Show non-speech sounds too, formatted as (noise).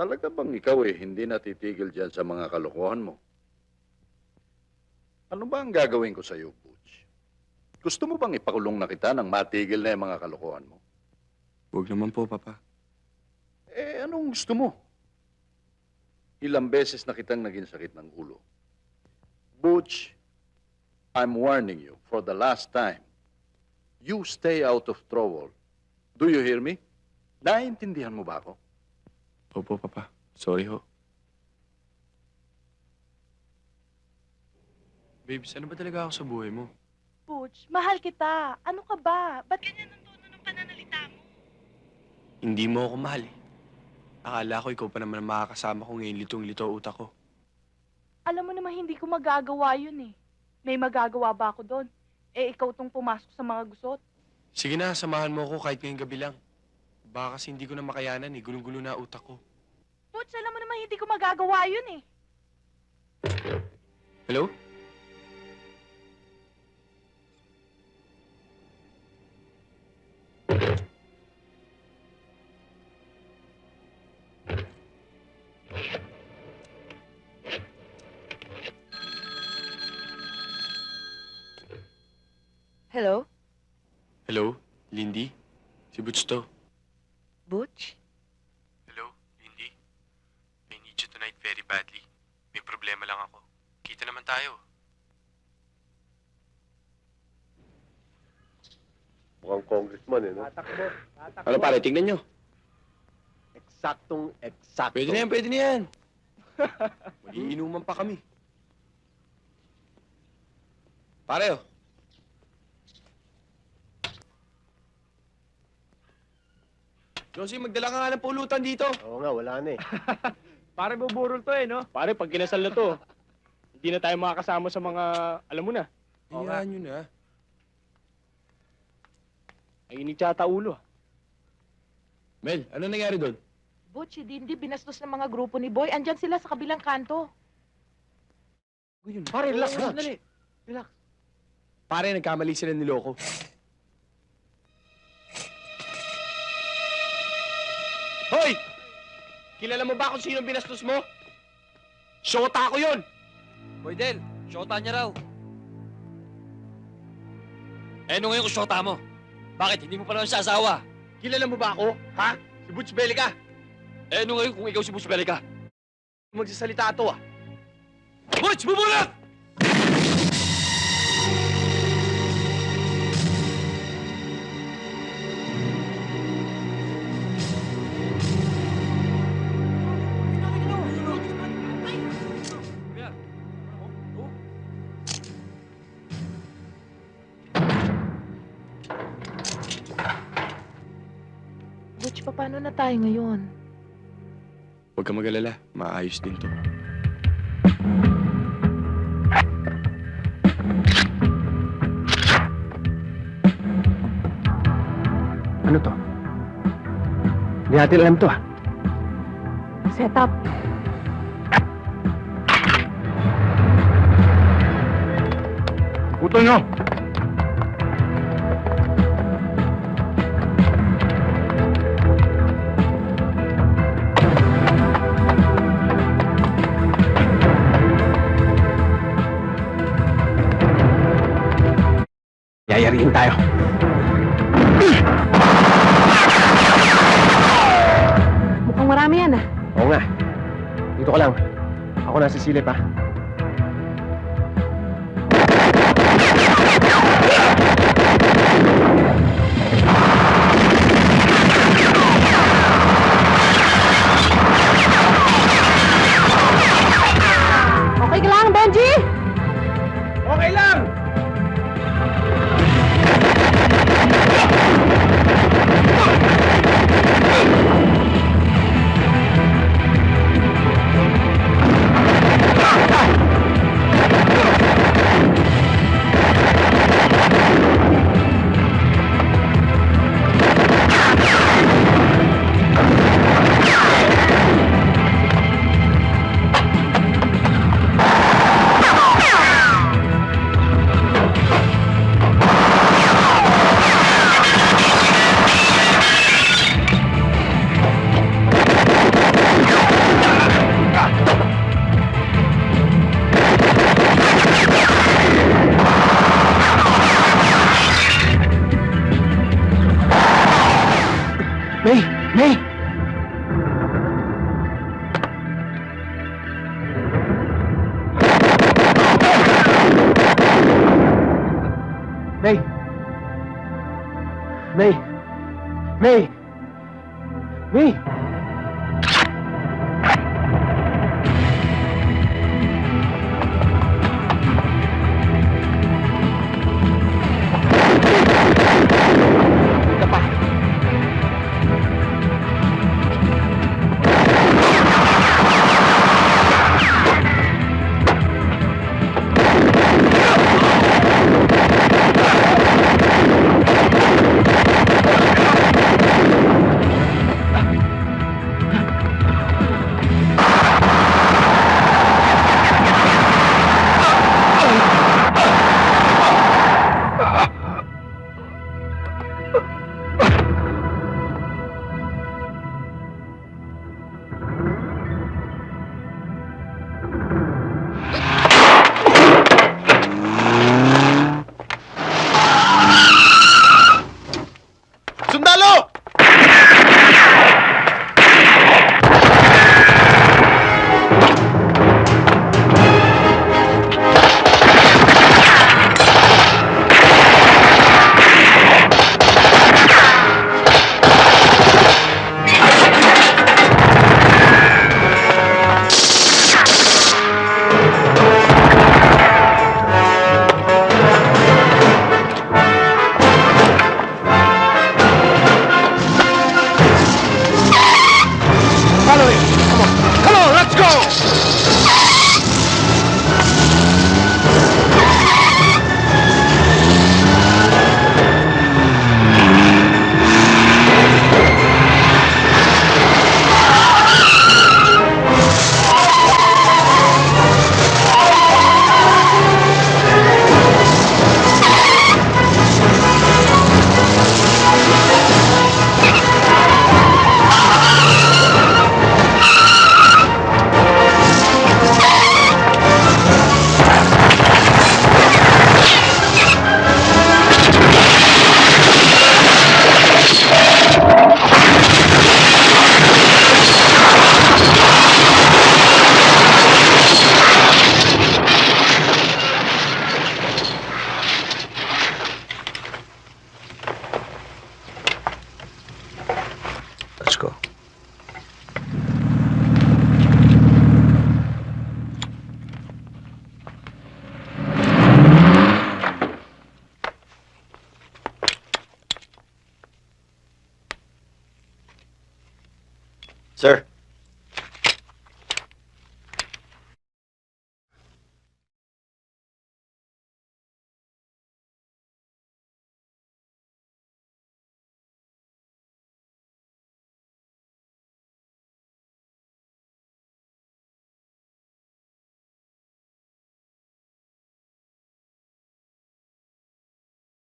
Talaga bang ikaw eh hindi natitigil dyan sa mga kalokohan mo? Ano ba ang gagawin ko sa iyo, Butch? Gusto mo bang ipakulong na kita nang matigil na yung mga kalokohan mo? Huwag naman po, Papa. Eh, anong gusto mo? Ilang beses na kitang naging sakit ng ulo. Butch, I'm warning you for the last time. You stay out of trouble. Do you hear me? Naintindihan mo ba ako? Opo, Papa. Sorry ho. Babes, ano ba talaga ako sa buhay mo? Butch, mahal kita. Ano ka ba? Ba't ganyan ang tono ng pananalita mo? Hindi mo ako mahal eh. Akala ko ikaw pa naman ang makakasama ko ngayon litong-lito utak ko. Alam mo naman hindi ko magagawa yun eh. May magagawa ba ako doon? Eh, ikaw tong pumasok sa mga gusot. Sige na, samahan mo ako kahit ngayong gabi lang. Baka kasi hindi ko na makayanan eh. Gulong-gulo na utak ko. Butch, alam mo naman hindi ko magagawa yun eh. Hello? Hello? Hello? Lindy? Si Butch to. Butch? Hello? Lindy? I need you tonight very badly. May problema lang ako. Kita naman tayo. Mukhang congressman eh, no? Tatakbo. Tatakbo. Ano pare, tingnan nyo. Eksaktong eksakto. Pwede na yan, pwede na yan. (laughs) Magiinuman pa kami. Pare, oh. Josie, magdala ka nga ng pulutan dito. Oo nga, wala na eh. (laughs) Pare buburol to eh, no? Pare, pag kinasal na to, hindi na tayo makakasama sa mga, alam mo na, Oo nga. Hayaan nyo na. ay init yata ulo. ah. Mel, ano nangyari doon? Butch, hindi, hindi binastos ng mga grupo ni Boy. Andyan sila sa kabilang kanto. Pare, relax, relax. Pare, nagkamali sila niloko. Hoy! Kilala mo ba kung sino binastos mo? Shota ko yun! Boy Del, syota niya raw. Eh, ano ngayon kung syota mo? Bakit? Hindi mo pa naman siya asawa. Kilala mo ba ako? Ha? Si Butch Belica? Eh, ano ngayon kung ikaw si Butch Belica? Magsasalita to ah. Butch, bumulat! Paano na tayo ngayon? Huwag ka mag-alala. Maayos din to. Ano to? Hindi natin alam to ah. Set up. Putol nyo! Yayariin tayo. Mukhang marami yan ah. Oo nga. Dito ka lang. Ako nasa silip ha. Okay ka lang, Benji? Okay lang! May! May! May! Sir,